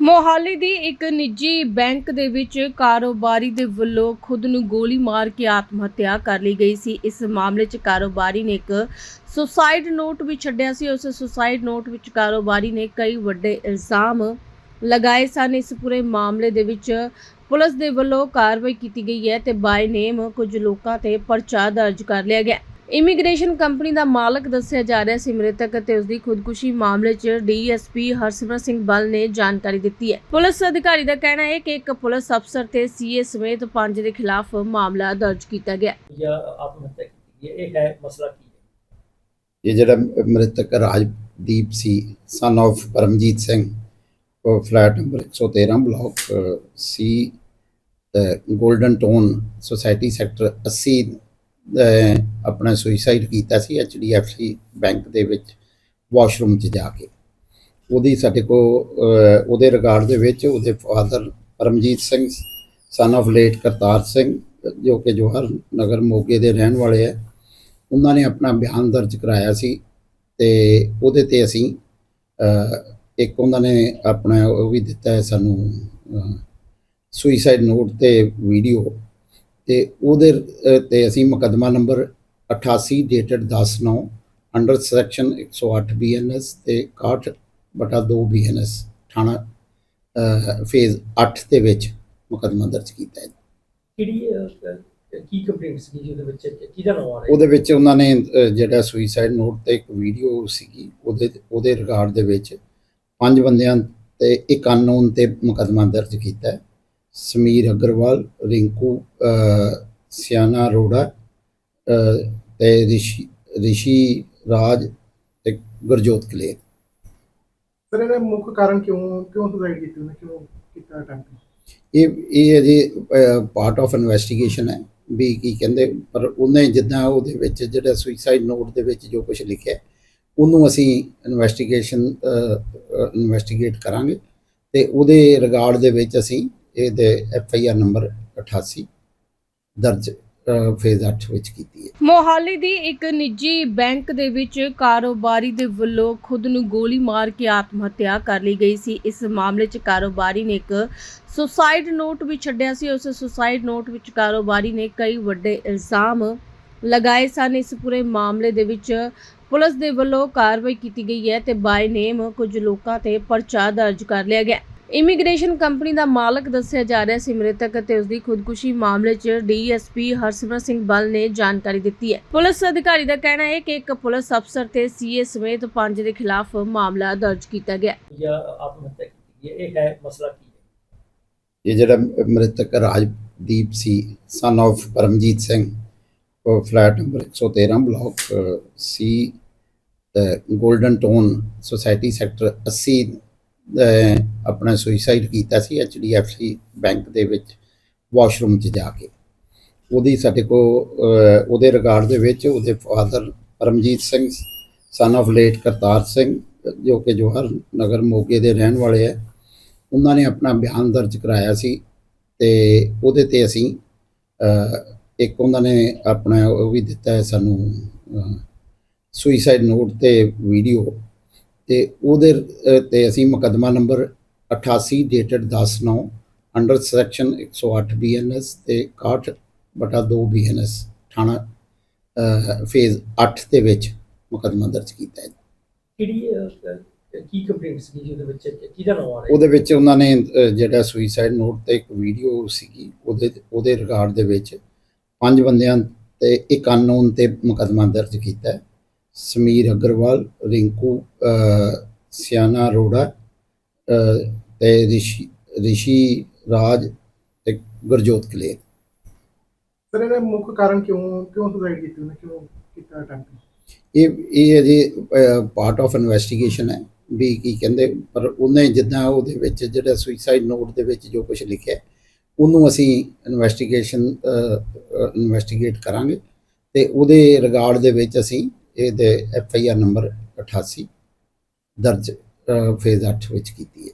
ਮੋਹਾਲੀ ਦੀ ਇੱਕ ਨਿੱਜੀ ਬੈਂਕ ਦੇ ਵਿੱਚ ਕਾਰੋਬਾਰੀ ਦੇ ਵੱਲੋਂ ਖੁਦ ਨੂੰ ਗੋਲੀ ਮਾਰ ਕੇ ਆਤਮ ਹੱਤਿਆ ਕਰ ਲਈ ਗਈ ਸੀ। ਇਸ ਮਾਮਲੇ 'ਚ ਕਾਰੋਬਾਰੀ ਨੇ ਇੱਕ ਸੁਸਾਈਡ ਨੋਟ ਵੀ ਛੱਡਿਆ ਸੀ। ਉਸ ਸੁਸਾਈਡ ਨੋਟ ਵਿੱਚ ਕਾਰੋਬਾਰੀ ਨੇ ਕਈ ਵੱਡੇ ਇਲਜ਼ਾਮ ਲਗਾਏ ਸਨ। ਇਸ ਪੂਰੇ ਮਾਮਲੇ ਦੇ ਵਿੱਚ ਪੁਲਿਸ ਦੇ ਵੱਲੋਂ ਕਾਰਵਾਈ ਕੀਤੀ ਗਈ ਹੈ ਤੇ ਬਾਈ ਨੇਮ ਕੁਝ ਲੋਕਾਂ ਤੇ ਪਰਚਾ ਦਰਜ ਕਰ ਲਿਆ ਗਿਆ। ਇਮੀਗ੍ਰੇਸ਼ਨ ਕੰਪਨੀ ਦਾ ਮਾਲਕ ਦੱਸਿਆ ਜਾ ਰਿਹਾ ਸੀ ਮ੍ਰਿਤਕ ਅਤੇ ਉਸ ਦੀ ਖੁਦਕੁਸ਼ੀ ਮਾਮਲੇ 'ਚ ਡੀਐਸਪੀ ਹਰਸਿਮਰਤ ਸਿੰਘ ਬਲ ਨੇ ਜਾਣਕਾਰੀ ਦਿੱਤੀ ਹੈ। ਪੁਲਿਸ ਅਧਿਕਾਰੀ ਦਾ ਕਹਿਣਾ ਹੈ ਕਿ ਇੱਕ ਪੁਲਿਸ ਅਫਸਰ ਤੇ ਸੀਏ ਸਮੇਤ ਪੰਜ ਦੇ ਖਿਲਾਫ ਮਾਮਲਾ ਦਰਜ ਕੀਤਾ ਗਿਆ। ਹੈ। ਜਾਂ ਆਤਮ ਹੱਤਿਆ ਕੀਤੀ ਗਈ ਹੈ? ਇਹ ਹੈ ਮਸਲਾ ਕੀ ਹੈ? ਇਹ ਜਿਹੜਾ ਮ੍ਰਿਤਕ ਰਾਜਦੀਪ ਸੀ ਸਨ of ਪਰਮਜੀਤ ਸਿੰਘ ਉਹ flat number 113 block C Golden Tone society sector 80 uh, ਆਪਣਾ ਸੁਸਾਈਡ ਕੀਤਾ ਸੀ HDFC ਬੈਂਕ ਦੇ ਵਿੱਚ ਵਾਸ਼ਰੂਮ 'ਚ ਜਾ ਕੇ। ਉਹਦੀ ਸਾਡੇ ਕੋ ਉਹਦੇ ਰਿਗਾਰਡ ਦੇ ਵਿੱਚ ਉਹਦੇ father Paramjit Singh son of late Kartar Singh, ਜੋ ਕਿ ਜਵਾਹਰ ਨਗਰ ਮੋਗੇ ਦੇ ਰਹਿਣ ਵਾਲੇ ਹੈ ਉਹਨਾਂ ਨੇ ਆਪਣਾ ਬਿਆਨ ਦਰਜ ਕਰਾਇਆ ਸੀ ਤੇ ਉਹਦੇ ਤੇ ਅਸੀਂ ਇੱਕ ਉਹਨਾਂ ਨੇ ਆਪਣਾ ਉਹ ਵੀ ਦਿੱਤਾ ਹੈ ਸਾਨੂੰ ਸੁਈਸਾਈਡ ਨੋਟ ਤੇ ਵੀਡੀਓ ਤੇ ਉਹਦੇ ਤੇ ਅਸੀਂ ਮੁਕੱਦਮਾ number 88 dated 10/9 under section 108 BNS ਤੇ 61 ਬਟਾ 2 ਬੀਐਨਐਸ ਥਾਣਾ ਫੇਜ਼ 8 ਦੇ ਵਿੱਚ ਮੁਕੱਦਮਾ ਦਰਜ ਕੀਤਾ ਹੈ। ਕਿਹੜੀ ਅਹ, ਕੀ ਕੰਪਲੇਂਟ ਸੀ ਜਿਹਦੇ ਵਿੱਚ ਕਿਹਦਾ ਨਾਮ ਆ ਰਿਹਾ? ਉਹਦੇ ਵਿੱਚ ਉਹਨਾਂ ਨੇ ਅਹ, ਜਿਹੜਾ ਸੁਈਸਾਈਡ ਨੋਟ ਤੇ ਇੱਕ ਵੀਡੀਓ ਸੀਗੀ ਉਹਦੇ ਉਹਦੇ ਰਿਗਾਰਡ ਦੇ ਵਿੱਚ ਪੰਜ ਬੰਦਿਆਂ ਤੇ ਇੱਕ ਅਨਨੋਨ ਤੇ ਮੁਕੱਦਮਾ ਦਰਜ ਕੀਤਾ ਹੈ। ਸਮੀਰ ਅਗਰਵਾਲ ਰਿੰਕੂ ਅਹ, ਸਿਆਨਾ ਅਰੋੜਾ ਤੇ ਰਿਸ਼ੀ ਰਿਸ਼ੀ ਰਾਜ ਤੇ ਗੁਰਜੋਤ ਕਲੇਰ। ਸਰ ਇਹਦਾ ਮੁੱਖ ਕਾਰਨ ਕਿਉਂ ਕਿਉਂ ਸੁਸਾਈਡ ਕੀਤੀ ਉਹਨੇ ਕਿਉਂ ਕੀਤਾ ਅਟੈਂਪਟ ਇਹ ਇਹ ਅਜੇ ਪਾਰਟ ਆਫ ਇਨਵੈਸਟੀਗੇਸ਼ਨ ਹੈ ਵੀ ਕੀ ਕਹਿੰਦੇ ਪਰ ਉਹਨੇ ਜਿੱਦਾਂ ਉਹਦੇ ਵਿੱਚ ਜਿਹੜਾ ਸੁਈਸਾਈਡ ਨੋਟ ਦੇ ਵਿੱਚ ਜੋ ਕੁਝ ਲਿਖਿਆ ਉਹਨੂੰ ਅਸੀਂ ਇਨਵੈਸਟੀਗੇਸ਼ਨ ਇਨਵੈਸਟੀਗੇਟ ਕਰਾਂਗੇ ਤੇ ਉਹਦੇ ਰਿਗਾਰਡ ਦੇ ਵਿੱਚ ਅਸੀਂ ਇਹਦੇ ਐਫ ਆਈ ਆਰ ਨੰਬਰ 88 ਦਰਜ ਫੇਜ਼ 8 ਵਿੱਚ ਕੀਤੀ ਹੈ। ਮੋਹਾਲੀ ਦੀ ਇੱਕ ਨਿੱਜੀ ਬੈਂਕ ਦੇ ਵਿੱਚ ਕਾਰੋਬਾਰੀ ਦੇ ਵੱਲੋਂ ਖੁਦ ਨੂੰ ਗੋਲੀ ਮਾਰ ਕੇ ਆਤਮ ਹੱਤਿਆ ਕਰ ਲਈ ਗਈ ਸੀ। ਇਸ ਮਾਮਲੇ 'ਚ ਕਾਰੋਬਾਰੀ ਨੇ ਇੱਕ ਸੁਸਾਈਡ ਨੋਟ ਵੀ ਛੱਡਿਆ ਸੀ। ਉਸ ਸੁਸਾਈਡ ਨੋਟ ਵਿੱਚ ਕਾਰੋਬਾਰੀ ਨੇ ਕਈ ਵੱਡੇ ਇਲਜ਼ਾਮ ਲਗਾਏ ਸਨ। ਇਸ ਪੂਰੇ ਮਾਮਲੇ ਦੇ ਵਿੱਚ ਪੁਲਿਸ ਦੇ ਵੱਲੋਂ ਕਾਰਵਾਈ ਕੀਤੀ ਗਈ ਹੈ ਤੇ ਬਾਈ ਨੇਮ ਕੁਝ ਲੋਕਾਂ ਤੇ ਪਰਚਾ ਦਰਜ ਕਰ ਲਿਆ ਗਿਆ। ਇਮੀਗ੍ਰੇਸ਼ਨ ਕੰਪਨੀ ਦਾ ਮਾਲਕ ਦੱਸਿਆ ਜਾ ਰਿਹਾ ਸੀ ਮ੍ਰਿਤਕ ਅਤੇ ਉਸ ਦੀ ਖੁਦਕੁਸ਼ੀ ਮਾਮਲੇ 'ਚ ਡੀਐਸਪੀ ਹਰਸਿਮਰਤ ਸਿੰਘ ਬਲ ਨੇ ਜਾਣਕਾਰੀ ਦਿੱਤੀ ਹੈ। ਪੁਲਿਸ ਅਧਿਕਾਰੀ ਦਾ ਕਹਿਣਾ ਹੈ ਕਿ ਇੱਕ ਪੁਲਿਸ ਅਫਸਰ ਤੇ ਸੀਏ ਸਮੇਤ ਪੰਜ ਦੇ ਖਿਲਾਫ ਮਾਮਲਾ ਦਰਜ ਕੀਤਾ ਗਿਆ। ਜਾਂ ਹੈ। ਇਹ ਹੈ ਮਸਲਾ ਕੀ ਹੈ? ਇਹ ਜਿਹੜਾ ਮ੍ਰਿਤਕ ਰਾਜਦੀਪ ਸੀ ਸਨ of ਪਰਮਜੀਤ ਸਿੰਘ ਉਹ flat number 113 block C Golden Tone society sector 80 uh, ਆਪਣਾ ਸੁਸਾਈਡ ਕੀਤਾ ਸੀ HDFC ਬੈਂਕ ਦੇ ਵਿੱਚ, ਵਾਸ਼ਰੂਮ 'ਚ ਜਾ ਕੇ। ਉਹਦੀ ਸਾਡੇ ਕੋ ਉਹਦੇ ਰਿਗਾਰਡ ਦੇ ਵਿੱਚ ਉਹਦੇ father Paramjit Singh son of late Kartar Singh, ਜੋ ਕਿ ਜਵਾਹਰ ਨਗਰ ਮੋਗੇ ਦੇ ਰਹਿਣ ਵਾਲੇ ਹੈ ਉਹਨਾਂ ਨੇ ਆਪਣਾ ਬਿਆਨ ਦਰਜ ਕਰਾਇਆ ਸੀ ਤੇ ਉਹਦੇ ਤੇ ਅਸੀਂ ਇੱਕ ਉਹਨਾਂ ਨੇ ਆਪਣਾ ਉਹ ਵੀ ਦਿੱਤਾ ਹੈ ਸਾਨੂੰ ਸੁਈਸਾਈਡ ਨੋਟ ਤੇ ਵੀਡੀਓ ਤੇ ਉਹਦੇ ਤੇ ਅਸੀਂ ਮੁਕੱਦਮਾ number 88 dated 10/9 under section 108 BNS ਤੇ 61 ਬਟਾ 2 ਬੀਐਨਐਸ ਥਾਣਾ ਫੇਜ਼ 8 ਦੇ ਵਿੱਚ ਮੁਕੱਦਮਾ ਦਰਜ ਕੀਤਾ ਹੈ। ਕਿਹੜੀ ਕੀ ਕੰਪਲੇਂਟ ਸੀ ਜਿਹਦੇ ਵਿੱਚ ਕਿਹਦਾ ਨਾਮ ਆ ਰਿਹਾ? ਉਹਦੇ ਵਿੱਚ ਉਹਨਾਂ ਨੇ ਜਿਹੜਾ ਸੁਈਸਾਈਡ ਨੋਟ ਤੇ ਇੱਕ ਵੀਡੀਓ ਸੀਗੀ ਉਹਦੇ ਉਹਦੇ ਰਿਗਾਰਡ ਦੇ ਵਿੱਚ ਪੰਜ ਬੰਦਿਆਂ ਤੇ ਇੱਕ ਅਨਨੋਨ ਤੇ ਮੁਕੱਦਮਾ ਦਰਜ ਕੀਤਾ ਹੈ। ਸਮੀਰ ਅਗਰਵਾਲ ਰਿੰਕੂ ਸਿਆਨਾ ਅਹ, ਤੇ ਰਿਸ਼ੀ ਰਿਸ਼ੀ ਰਾਜ ਤੇ ਗੁਰਜੋਤ ਕਲੇਰ। ਸਰ ਇਹਦਾ ਮੁੱਖ ਕਾਰਨ ਕਿਉਂ ਕਿਉਂ ਸੁਸਾਈਡ ਕੀਤੀ ਉਹਨੇ? ਕਿਉਂ ਕੀਤਾ ਅਟੈਂਪਟ ਇਹ ਇਹ ਅਜੇ ਪਾਰਟ ਆਫ ਇਨਵੈਸਟੀਗੇਸ਼ਨ ਹੈ ਵੀ ਕੀ ਕਹਿੰਦੇ ਪਰ ਉਹਨੇ ਜਿੱਦਾਂ ਉਹਦੇ ਵਿੱਚ ਜਿਹੜਾ ਸੁਈਸਾਈਡ ਨੋਟ ਦੇ ਵਿੱਚ ਜੋ ਕੁਝ ਲਿਖਿਆ ਉਹਨੂੰ ਅਸੀਂ ਇਨਵੈਸਟੀਗੇਸ਼ਨ ਇਨਵੈਸਟੀਗੇਟ ਕਰਾਂਗੇ ਤੇ ਉਹਦੇ ਰਿਗਾਰਡ ਦੇ ਵਿੱਚ ਅਸੀਂ ਇਹਦੇ ਐਫ ਆਈ ਆਰ ਨੰਬਰ 88 ਦਰਜ ਫੇਜ਼ 8 ਵਿੱਚ ਕੀਤੀ ਹੈ।